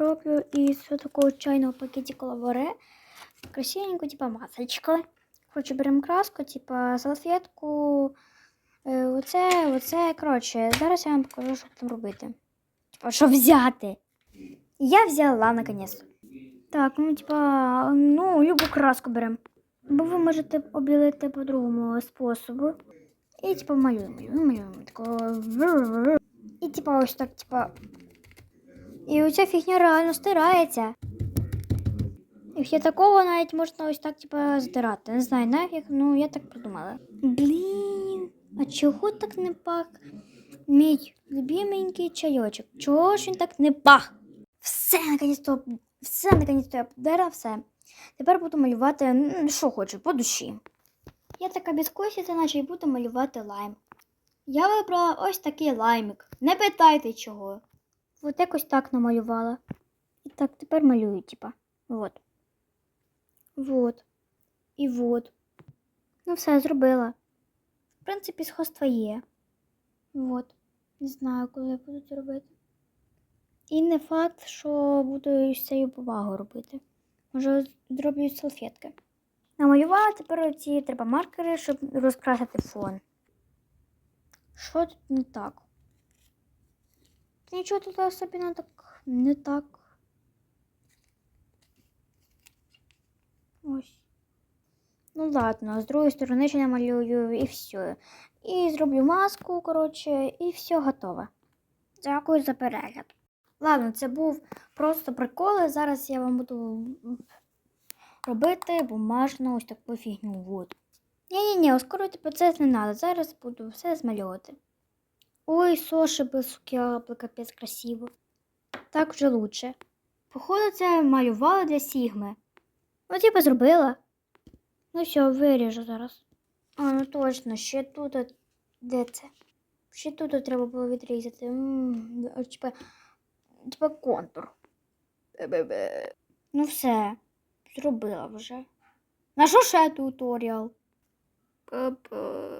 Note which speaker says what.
Speaker 1: роблю із такого чайного пакетика лаваре. Красивенько, типа масочка. Коротше, беремо краску, типа салфетку. Е, оце, оце, коротше, зараз я вам покажу, що там робити. Типа, що взяти. Я взяла наконец. Так, ну, типа, ну, любу краску беремо. Бо ви можете обілити по другому способу. І типа малюємо, малюємо. Такого. І типа ось так, типа. І оця фігня реально стирається. І ще такого навіть можна ось так, типа, здирати. Не знаю, нафіг, ну я так придумала. Блін, а чого так не пах? Мій любименький чайочок. Чого ж він так не пах? Все, наконець-то, все, наконець-то я подера, все. Тепер буду малювати, що хочу, по душі. Я така безкосіця, наче й буду малювати лайм. Я вибрала ось такий лаймик. Не питайте чого. От якось так намалювала. І так, тепер малюю, типа. Вот. Вот. І вот. Ну, все, зробила. В принципі, сходство є. Вот. Не знаю, коли я буду це робити. І не факт, що буду з цією повагою робити. Може, зроблю салфетки. Намалювала тепер ці треба маркери, щоб розкрасити фон. Що тут не так? Нічого тут особливо так не так. Ось. Ну ладно, з другої сторони ще намалюю і все. І зроблю маску, коротше, і все готове. Дякую за перегляд. Ладно, це був просто прикол. Зараз я вам буду робити бумажну ось таку фігню. Вот. Ні-ні-ні, ускорювати процес не треба. Зараз буду все змальовувати. Ой, Соши без суки, капець красиво. Так вже лучше. Походу, це малювала для Сігми. Ну, типу, зробила. Ну все, виріжу зараз. А, ну точно, ще тут. Де це? Ще тут треба було відрізати. Типа, типа контур. Бе-бе-бе. Ну все, зробила вже. На що ще туторіал? Па-па.